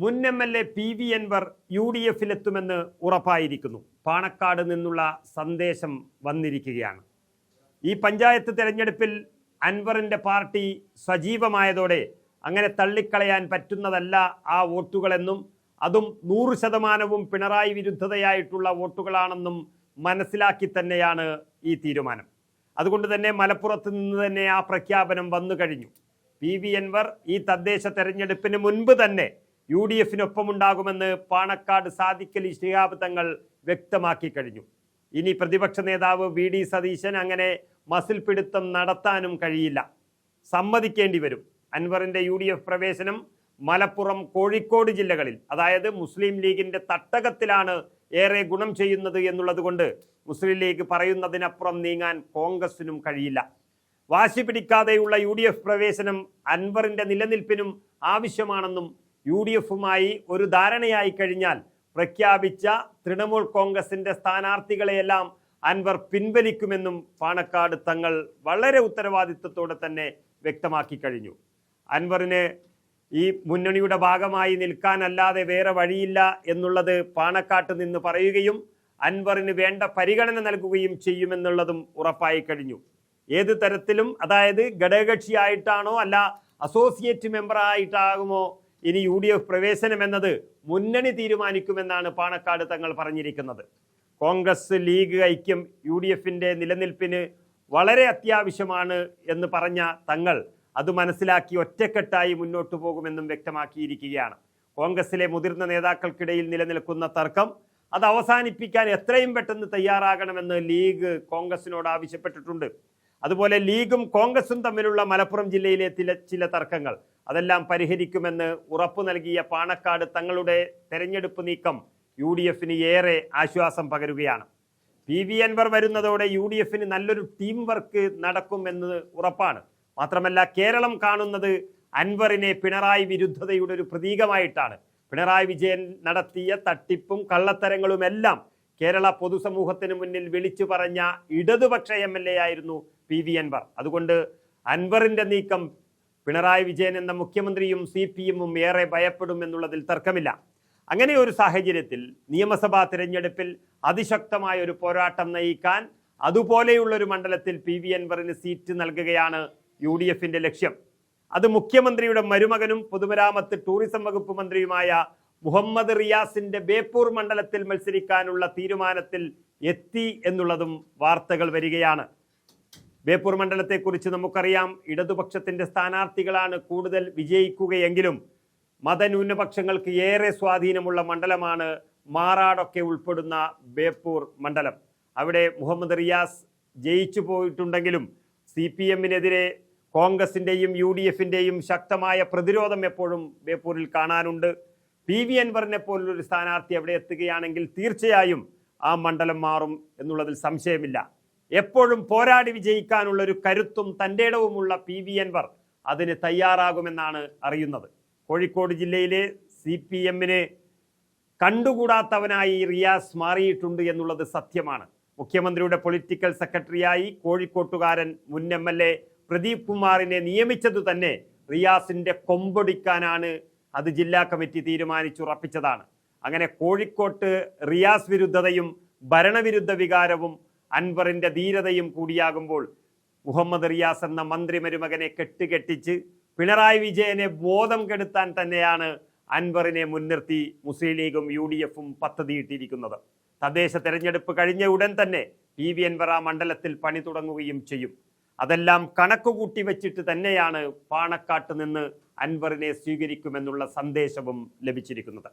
മുൻ M L A P V Anvar U D എഫിലെത്തുമെന്ന് ഉറപ്പായിരിക്കുന്നു. പാണക്കാട് നിന്നുള്ള സന്ദേശം വന്നിരിക്കുകയാണ്. ഈ പഞ്ചായത്ത് തെരഞ്ഞെടുപ്പിൽ അൻവറിന്റെ പാർട്ടി സജീവമായതോടെ അങ്ങനെ തള്ളിക്കളയാൻ പറ്റുന്നതല്ല ആ വോട്ടുകളെന്നും അതും നൂറ് ശതമാനവും പിണറായി വിരുദ്ധതയായിട്ടുള്ള വോട്ടുകളാണെന്നും മനസ്സിലാക്കി തന്നെയാണ് ഈ തീരുമാനം. അതുകൊണ്ട് തന്നെ മലപ്പുറത്ത് നിന്ന് തന്നെ ആ പ്രഖ്യാപനം വന്നു കഴിഞ്ഞു. പി വി എൻവർ ഈ തദ്ദേശ തെരഞ്ഞെടുപ്പിന് മുൻപ് തന്നെ യു ഡി എഫിനൊപ്പമുണ്ടാകുമെന്ന് പാണക്കാട് സാദിഖലി ശിഹാബ് തങ്ങൾ വ്യക്തമാക്കി കഴിഞ്ഞു. ഇനി പ്രതിപക്ഷ നേതാവ് വി ഡി സതീശൻ അങ്ങനെ മസിൽ പിടുത്തം നടത്താനും കഴിയില്ല. സമ്മതിക്കേണ്ടി വരും. അൻവറിന്റെ യു ഡി എഫ് പ്രവേശനം മലപ്പുറം കോഴിക്കോട് ജില്ലകളിൽ അതായത് മുസ്ലിം ലീഗിന്റെ തട്ടകത്തിലാണ് ഏറെ ഗുണം ചെയ്യുന്നത് എന്നുള്ളതുകൊണ്ട് മുസ്ലിം ലീഗ് പറയുന്നതിനപ്പുറം നീങ്ങാൻ കോൺഗ്രസിനും കഴിയില്ല. വാശി പിടിക്കാതെയുള്ള യു പ്രവേശനം അൻവറിന്റെ നിലനിൽപ്പിനും ആവശ്യമാണെന്നും യു ഡി എഫുമായി ഒരു ധാരണയായി കഴിഞ്ഞാൽ പ്രഖ്യാപിച്ച തൃണമൂൽ കോൺഗ്രസിന്റെ സ്ഥാനാർത്ഥികളെയെല്ലാം അൻവർ പിൻവലിക്കുമെന്നും പാണക്കാട് തങ്ങൾ വളരെ ഉത്തരവാദിത്വത്തോടെ തന്നെ വ്യക്തമാക്കി കഴിഞ്ഞു. അൻവറിന് ഈ മുന്നണിയുടെ ഭാഗമായി നിൽക്കാനല്ലാതെ വേറെ വഴിയില്ല എന്നുള്ളത് പാണക്കാട്ട് നിന്ന് പറയുകയും അൻവറിന് വേണ്ട പരിഗണന നൽകുകയും ചെയ്യുമെന്നുള്ളതും ഉറപ്പായി കഴിഞ്ഞു. ഏത് തരത്തിലും അതായത് ഘടകകക്ഷിയായിട്ടാണോ അല്ല അസോസിയേറ്റ് മെമ്പറായിട്ടാകുമോ ഇനി യു ഡി എഫ് പ്രവേശനം എന്നത് മുന്നണി തീരുമാനിക്കുമെന്നാണ് പാണക്കാട് തങ്ങൾ പറഞ്ഞിരിക്കുന്നത്. കോൺഗ്രസ് ലീഗ് ഐക്യം യു ഡി എഫിന്റെ നിലനിൽപ്പിന് വളരെ അത്യാവശ്യമാണ് എന്ന് പറഞ്ഞ തങ്ങൾ അത് മനസ്സിലാക്കി ഒറ്റക്കെട്ടായി മുന്നോട്ടു പോകുമെന്നും വ്യക്തമാക്കിയിരിക്കുകയാണ്. കോൺഗ്രസിലെ മുതിർന്ന നേതാക്കൾക്കിടയിൽ നിലനിൽക്കുന്ന തർക്കം അത് അവസാനിപ്പിക്കാൻ എത്രയും പെട്ടെന്ന് തയ്യാറാകണമെന്ന് ലീഗ് കോൺഗ്രസിനോട് ആവശ്യപ്പെട്ടിട്ടുണ്ട്. അതുപോലെ ലീഗും കോൺഗ്രസും തമ്മിലുള്ള മലപ്പുറം ജില്ലയിലെ ചില ചില തർക്കങ്ങൾ അതെല്ലാം പരിഹരിക്കുമെന്ന് ഉറപ്പു നൽകിയ പാണക്കാട് തങ്ങളുടെ തെരഞ്ഞെടുപ്പ് നീക്കം യു ഡി എഫിന് ഏറെ ആശ്വാസം പകരുകയാണ്. പി വി അൻവർ വരുന്നതോടെ യു ഡി എഫിന് നല്ലൊരു ടീം വർക്ക് നടക്കുമെന്ന് ഉറപ്പാണ്. മാത്രമല്ല കേരളം കാണുന്നത് അൻവറിനെ പിണറായി വിരുദ്ധതയുടെ ഒരു പ്രതീകമായിട്ടാണ്. പിണറായി വിജയൻ നടത്തിയ തട്ടിപ്പും കള്ളത്തരങ്ങളുമെല്ലാം കേരള പൊതുസമൂഹത്തിന് മുന്നിൽ വിളിച്ചു പറഞ്ഞ ഇടതുപക്ഷ എം എൽ എ ആയിരുന്നു പി വി അൻവർ. അതുകൊണ്ട് അൻവറിന്റെ നീക്കം പിണറായി വിജയൻ എന്ന മുഖ്യമന്ത്രിയും സി പി എമ്മും ഏറെ ഭയപ്പെടും എന്നുള്ളതിൽ തർക്കമില്ല. അങ്ങനെ ഒരു സാഹചര്യത്തിൽ നിയമസഭാ തിരഞ്ഞെടുപ്പിൽ അതിശക്തമായ ഒരു പോരാട്ടം നയിക്കാൻ അതുപോലെയുള്ള ഒരു മണ്ഡലത്തിൽ പി വി അൻവറിന് സീറ്റ് നൽകുകയാണ് യു ഡി എഫിന്റെ ലക്ഷ്യം. അത് മുഖ്യമന്ത്രിയുടെ മരുമകനും പൊതുമരാമത്ത് ടൂറിസം വകുപ്പ് മന്ത്രിയുമായ മുഹമ്മദ് റിയാസിന്റെ ബേപ്പൂർ മണ്ഡലത്തിൽ മത്സരിക്കാനുള്ള തീരുമാനത്തിൽ എത്തി എന്നുള്ളതും വാർത്തകൾ വരികയാണ്. ബേപ്പൂർ മണ്ഡലത്തെക്കുറിച്ച് നമുക്കറിയാം. ഇടതുപക്ഷത്തിന്റെ സ്ഥാനാർത്ഥികളാണ് കൂടുതൽ വിജയിക്കുകയെങ്കിലും മതന്യൂനപക്ഷങ്ങൾക്ക് ഏറെ സ്വാധീനമുള്ള മണ്ഡലമാണ് മാറാടൊക്കെ ഉൾപ്പെടുന്ന ബേപ്പൂർ മണ്ഡലം. അവിടെ മുഹമ്മദ് റിയാസ് ജയിച്ചു പോയിട്ടുണ്ടെങ്കിലും സി പി എമ്മിനെതിരെ കോൺഗ്രസിന്റെയും യു ഡി എഫിന്റെയും ശക്തമായ പ്രതിരോധം എപ്പോഴും ബേപ്പൂരിൽ കാണാനുണ്ട്. പി വി അൻവറിനെ പോലുള്ളൊരു സ്ഥാനാർത്ഥി അവിടെ എത്തുകയാണെങ്കിൽ തീർച്ചയായും ആ മണ്ഡലം മാറും എന്നുള്ളതിൽ സംശയമില്ല. എപ്പോഴും പോരാടി വിജയിക്കാനുള്ള ഒരു കരുത്തും തന്റെ ഇടവുമുള്ള പി വി അൻവർ അതിന് തയ്യാറാകുമെന്നാണ് അറിയുന്നത്. കോഴിക്കോട് ജില്ലയിലെ സി പി എമ്മിന് കണ്ടുകൂടാത്തവനായി റിയാസ് മാറിയിട്ടുണ്ട് എന്നുള്ളത് സത്യമാണ്. മുഖ്യമന്ത്രിയുടെ പൊളിറ്റിക്കൽ സെക്രട്ടറിയായി കോഴിക്കോട്ടുകാരൻ മുൻ എം എൽ എ പ്രദീപ് കുമാറിനെ നിയമിച്ചത് തന്നെ റിയാസിന്റെ കൊമ്പൊടിക്കാനാണ് അത് ജില്ലാ കമ്മിറ്റി തീരുമാനിച്ചുറപ്പിച്ചതാണ്. അങ്ങനെ കോഴിക്കോട്ട് റിയാസ് വിരുദ്ധതയും ഭരണവിരുദ്ധ വികാരവും അൻവറിന്റെ ധീരതയും കൂടിയാകുമ്പോൾ മുഹമ്മദ് റിയാസ് എന്ന മന്ത്രി മരുമകനെ കെട്ടുകെട്ടിച്ച് പിണറായി വിജയനെ ബോധം കെടുത്താൻ തന്നെയാണ് അൻവറിനെ മുൻനിർത്തി മുസ്ലിം ലീഗും യു ഡി എഫും പദ്ധതിയിട്ടിരിക്കുന്നത്. തദ്ദേശ തെരഞ്ഞെടുപ്പ് കഴിഞ്ഞ ഉടൻ തന്നെ പി വി അൻവറ മണ്ഡലത്തിൽ പണി തുടങ്ങുകയും ചെയ്യും. അതെല്ലാം കണക്കുകൂട്ടി വെച്ചിട്ട് തന്നെയാണ് പാണക്കാട്ട് നിന്ന് അൻവറിനെ സ്വീകരിക്കുമെന്നുള്ള സന്ദേശവും ലഭിച്ചിരിക്കുന്നത്.